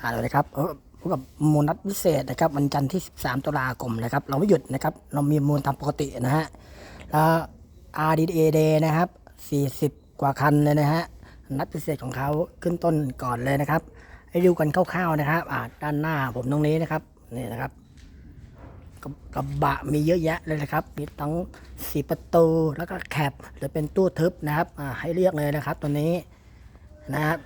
อ่าเลยครับเออพบกับมูลนัดพิเศษนะครับวันจันทร์ที่ 13 ตุลาคมนะครับ เราไม่หยุดนะครับ เรามีมูลตามปกตินะฮะแล้ว RDA Day นะครับ 40 กว่าคันเลยนะฮะนัดพิเศษของเขาขึ้นต้นก่อนเลยนะครับให้ดูกันคร่าวๆนะครับอ่าด้านหน้าผมตรงนี้นะครับนี่นะครับกระกระบะมีเยอะแยะเลยนะครับ มีทั้งสีประตูแล้วก็แคปหรือเป็นตู้ทึบนะครับอ่าให้เรียกเลยนะครับ ตัวนี้นะครับ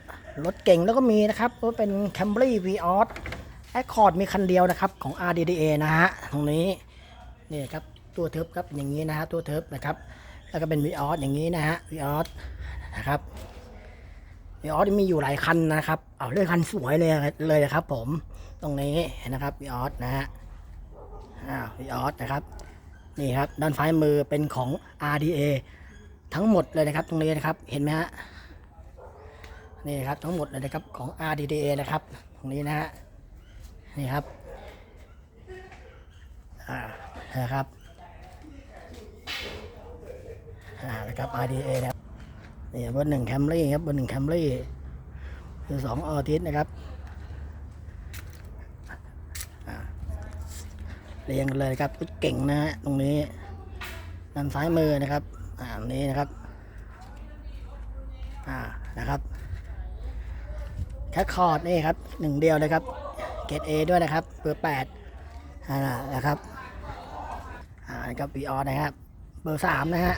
รถเก่งแล้วก็มีนะครับรถเป็น Camry v ีออสแอคคอร์ดมีคันเดียวนะครับของ RDDA นะฮะตรงนี้นี่ครับตัวเทิบครับอย่างนี้นะฮะตัวเทิบนะครับแล้วก็เป็น v ีออสอย่างนี้นะฮะ v ีออสนะครับ v ีออสมีอยู่หลายคันนะครับเอาเรื่องคันสวยเลยเลยนะครับผมตรงนี้นะครับ v ีออสนะฮะอ้าว v ีออสนะครับนี่ครับด้านซ้ายมือเป็นของ RDA ทั้งหมดเลยนะครับตรงนี้นะครับเห็นไหมฮะ นี่ครับทั้งหมดเลยนะครับของ RDDA นะครับ ตรงนี้นะฮะนี่ครับอ่านะครับอ่านะครับ RDA นะครับนี่เบอร์หนึ่งแคมรี่ครับเบอร์หนึ่งแคมรี่เบอร์สองออทิสนะครับเรียงกันเลยครับเก่งนะฮะตรงนี้ด้านซ้ายมือนะครับอ่านี้นะครับอ่านะครับ แคคคอร์ดนี่ครับหนึ่งเดียวเลยครับเกรดเอด้วยนะครับเบอร์แปดอ่านะครับอ่ากับวีออนะครับเบอร์สามนะฮะ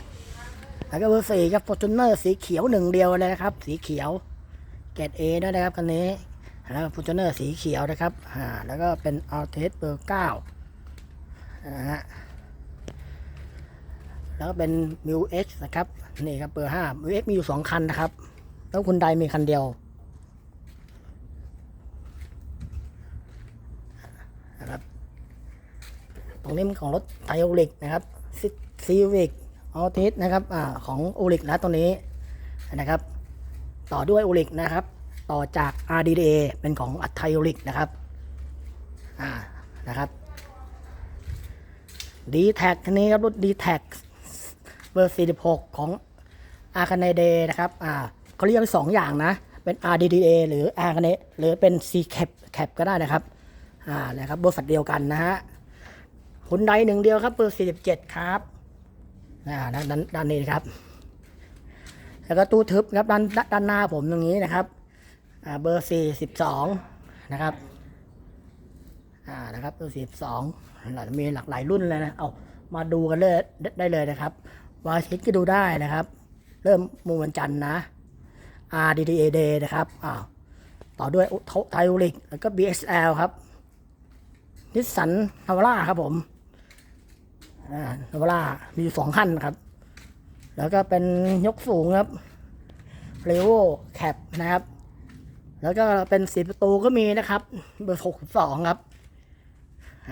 แล้วก็เบอร์สี่ครับฟอร์จูเนอร์สีเขียวหนึ่งเดียวเลยนะครับ สีเขียวเกรดเอด้วยนะครับคันนี้แล้วก็ฟอร์จูเนอร์สีเขียวนะครับอ่าแล้วก็เป็นอัลเทสเบอร์เก้านะฮะแล้วก็เป็นมิวเอ็กซ์นะครับนี่ครับเบอร์ห้ามิวเอ็กซ์มีอยู่สองคันนะครับ แล้วคุณใดมีคันเดียว นะครับ ตรงนี้มันของรถไทโอลิกนะครับซีวิกออทิสนะครับอของโอลิกนะตัวนี้นะครับ ต่อด้วยโอลิกนะครับ ต่อจาก RDA เป็นของอัไทโอลิกนะครับอ่านะครับดีแท็กนี้ครับรถดีแท็กเบอร์ 46 ของอาคาเนเดนะครับอ่าเขาเรียกสองอย่างนะ เป็น RDDA หรืออาคาเนหรือเป็น C cap cap ก็ได้นะครับอ่านะครับบริษัทเดียวกันนะฮะ คุณใดหนึ่งเดียวครับเบอร์สี่สิบเจ็ดครับอ่าด้านด้านด้านนี้ครับ แล้วก็ตู้ทึบครับด้านด้านหน้าผมตรงนี้นะครับเบอร์สี่สิบสองนะครับอ่านะครับเบอร์สี่สิบสองมีหลากหลายรุ่นเลยนะเอามาดูกันเลยได้เลยนะครับวาชิตก็ดูได้นะครับ เริ่มมูวันจันทร์นะ RDDA Day นะครับอ้าวต่อด้วยไทโอลิกแล้วก็ BXL ครับนิสสันนาวาร่าครับผม นวาร่ามีสองขั้นครับ แล้วก็เป็นยกสูงครับเรโวแคปนะครับ แล้วก็เป็นสีประตูก็มีนะครับ เบอร์หกสองครับ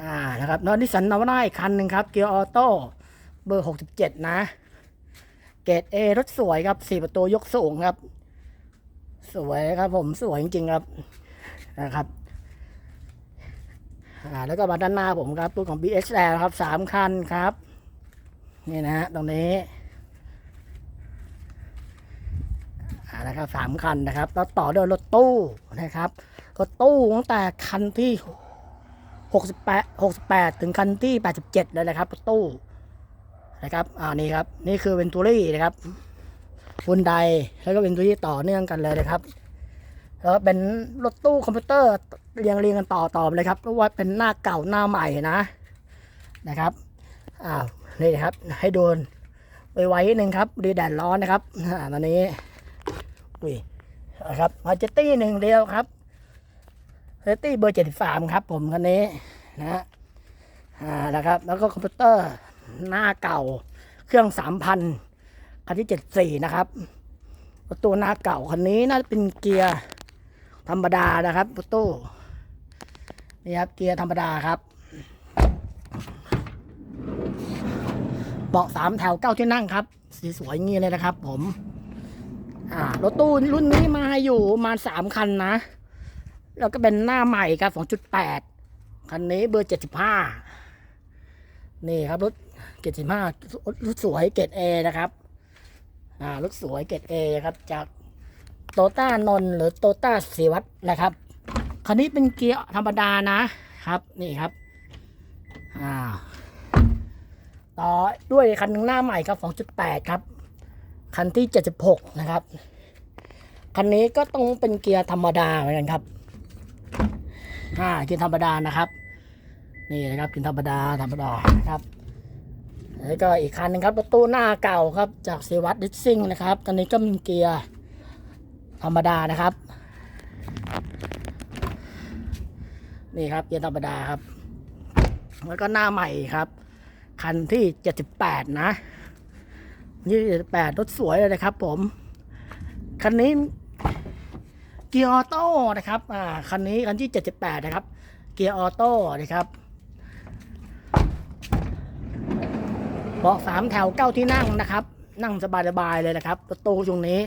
อ่านะครับแล้วนิสันนาวาร่าอีกคันหนึ่งครับเกียร์ออโต้เบอร์หกสิบเจ็ดนะ เกรดเอรถสวยครับสี่ประตูยกสูงครับ สวยครับผมสวยจริงๆครับนะครับ อ่าแล้วก็มาด้านหน้าผมครับตัวของ BXL ครับสามคันครับ นี่นะฮะตรงนี้อ่านะครับสามคันนะครับ แล้วต่อด้วยรถตู้นะครับรถตู้ตั้งแต่คันที่หกสิบแปดหกสิบแปดถึงคันที่แปดสิบเจ็ดเลยนะครับรถตู้นะครับอ่านี่ครับ นี่คือเวนตูรี่นะครับฟุนไดแล้วก็เวนตูรี่ต่อเนื่องกันเลยนะครับ แล้วก็เป็นรถตู้คอมพิวเตอร์เรียงเรียงกันต่อต่อไปเลยครับเพราะว่าเป็นหน้าเก่าหน้าใหม่นะนะครับอ้าวนี่นะครับ ให้โดนไปไว้หนึ่งครับดีแดดร้อนนะครับตอนนี้อุ้ยนะครับมาเจตตี้หนึ่งเดียวครับเจตตี้เบอร์เจ็ดสามครับ ผมคันนี้นะฮะอ่านะครับ แล้วก็คอมพิวเตอร์หน้าเก่าเครื่องสามพันคันที่เจ็ดสี่นะครับประตูหน้าเก่าคันนี้น่าจะเป็นเกียร์ ธรรมดานะครับระตูนี่ครับเกียร์ธรรมดาครับเบาะสามแถวเก้าที่นั่งครับสีสวยงี้เลยนะครับ ผมอ่ารถตู้รุ่นนี้มาอยู่มาสามคันนะ แล้วก็เป็นหน้าใหม่ครับสองจุดแปดคันนี้เบอร์เจ็ดสิบห้านี่ครับรถเจ็ดสิบห้ารถสวยเกรดเอนะครับ อ่ารถสวยเกรดเอครับจาก โตต้านนหรือโตต้าสีวัตนะครับ คันนี้เป็นเกียร์ธรรมดานะครับ นี่ครับอ่าต่อด้วยคันหน้าใหม่ครับ 2.8 ครับ คันที่ 76 นะครับ คันนี้ก็ต้องเป็นเกียร์ธรรมดาเหมือนกันครับอ่าเกียร์ธรรมดานะครับ นี่นะครับเกียร์ธรรมดาธรรมดานะครับแล้วก็อีกคันหนึงครับ ปรถตู้หน้าเก่าครับจากเซวัตดิสซิ่งนะครับคันนี้ก็มีเกียร์ ธรรมดานะครับ นี่ครับเกียร์ธรรมดาครับ แล้วก็หน้าใหม่ครับ คันที่ 78 นะนี่78รถสวยเลยนะครับ ผม คันนี้เกียร์ออโต้นะครับอ่าคันนี้คันที่ 78 นะครับ เกียร์ออโต้นะครับเบาะสามแถวเก้าที่นั่งนะครับ นั่งสบายๆเลยนะครับ ปรถตู้ช่วงนี้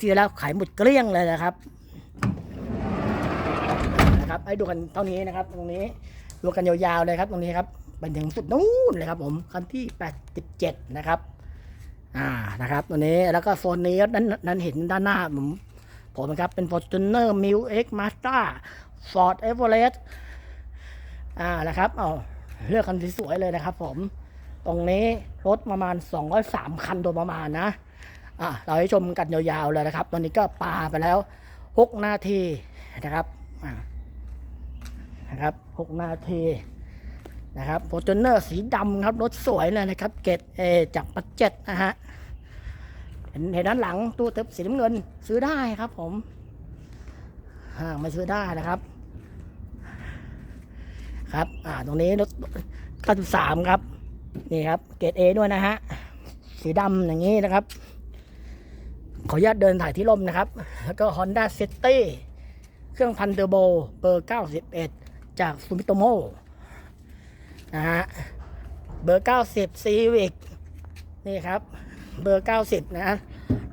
ที่แล้วขายหมดเกลี้ยงเลยนะครับนะครับให้ดูกันเท่านี้นะครับ ตรงนี้ดูกันยาวๆเลยครับ ตรงนี้ครับไปถึงสุดนู้นเลยครับ ผมคันที่ 87 นะครับอ่านะครับ ตัวนี้แล้วก็โซนนี้นั้นนั้นเห็นด้านหน้าผมผมนะครับ เป็น Fortuner m i l X Mazda Ford Everest อ่านะครับเอาเลือกคันสวยๆเลยนะครับ ผม ตรงนี้รถประมาณ 203 คันโดยประมาณนะ อะเราให้ชมกันยาวๆเลยนะครับ ตอนนี้ก็ปาไปแล้ว 6 นาทีนะครับนะครับ 6 นาทีนะครับโฟร์จูเนอร์สีดำครับรถสวยเลยนะครับ เกตเอจากปัจเจ็ดนะฮะเห็นเห็นด้านหลังตู้เติบสีน้ำเงินซื้อได้ครับผมอ่ามาซื้อได้นะครับ ครับอ่าตรงนี้รถ93ครับนี่ครับเกรดเอด้วยนะฮะสีดำอย่างนี้นะครับ ขออนุญาตเดินถ่ายที่ร่มนะครับ แล้วก็ Honda City เครื่องพันเทอร์โบเบอร์ 91 จากซูมิโตโมนะฮะ เบอร์ 90 Civic นี่ครับ เบอร์ 90 นะ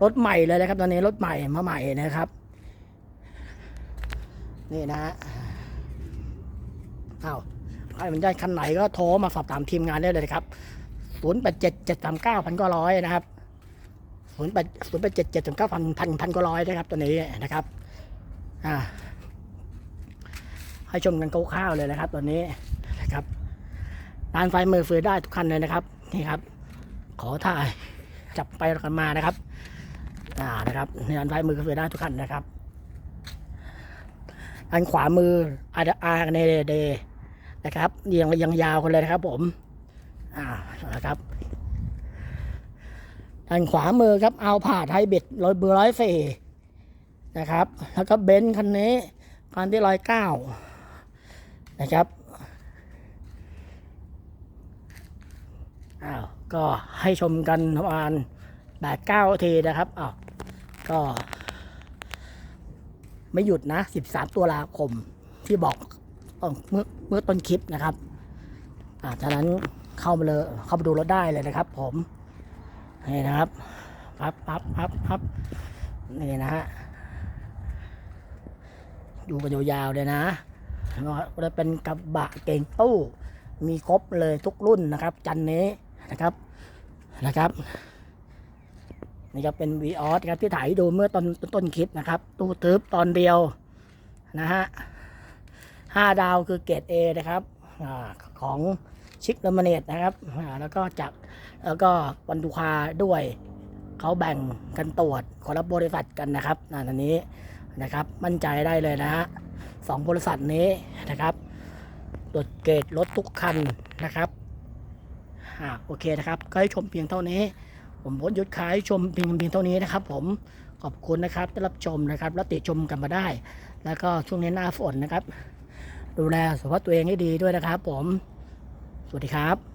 รถใหม่เลยนะครับ ตอนนี้รถใหม่มาใหม่นะครับ นี่นะฮะเอาใครมันได้คันไหนก็โทรมาสอบถามทีมงานได้เลยครับ 0 8 7 7 3 9พันก็ร้ อยนะครับ0 8 0 8 7 7 3 9พันพันพันก็ร้อยนะครับตัวนี้นะครับอ่าให้ชมกันคร่าวๆเลยนะครับตัวนี้นะครับร้านไฟมือฟือได้ทุกคันเลยนะครับนี่ครับ ขอถ่ายจับไปกันมานะครับอ่านะครับด้านไฟมือฟือได้ทุกคันนะครับอันขวามืออาร์อาร์เนเดนะครับยังยังยาวกันเลยนะครับผมอ่านะครับ ด้านขวามือครับเอาผ่าไทยเบ็ดร้อยเบอร์ร้อยสี่นะครับ แล้วก็เบนซ์คันนี้คันที่ร้อยเก้านะครับอ้าวก็ให้ชมกันประมาณแปดเก้าทีนะครับอ้าวก็ ไม่หยุดนะ13ตุลาคมที่บอกเอ่อเมื่อเมื่อต้นคลิปนะครับอ่าฉะนั้นเข้ามาเลยเข้ามาดูรถได้เลยนะครับผม นี่นะครับปับปับปับปับนี่นะฮะดูกันยาวๆเลยนะจะเป็นกระบะเก่งตู้ มีครบเลยทุกรุ่นนะครับ จันนี้นะครับนะครับนี่ก็เป็น v ีออสครับที่ถ่ายดูเมื่อตอนต้นคลิปนะครับ ตู้ทึบตอนเดียวนะฮะห้าดาวคือเกรด A นะครับอของชิคเลมเนตนะครับแล้วก็จาก แล้วก็วันดูคาด้วยเขาแบ่งกันตรวจคนละบริษัทกันนะครับอันนี้นะครับมั่นใจได้เลยนะฮะสองบริษัทนี้นะครับตรวจเกรดรถทุกคันนะครับอ่าโอเคนะครับก็ให้ชมเพียงเท่านี้ ผมพจน์ยุทธขายชมเพียงเพียงเท่านี้นะครับ ผมขอบคุณนะครับที่รับชมนะครับและติชมกันมาได้ แล้วก็ช่วงนี้หน้าฝนนะครับ ดูแลสุขภาพตัวเองให้ดีด้วยนะครับ ผม สวัสดีครับ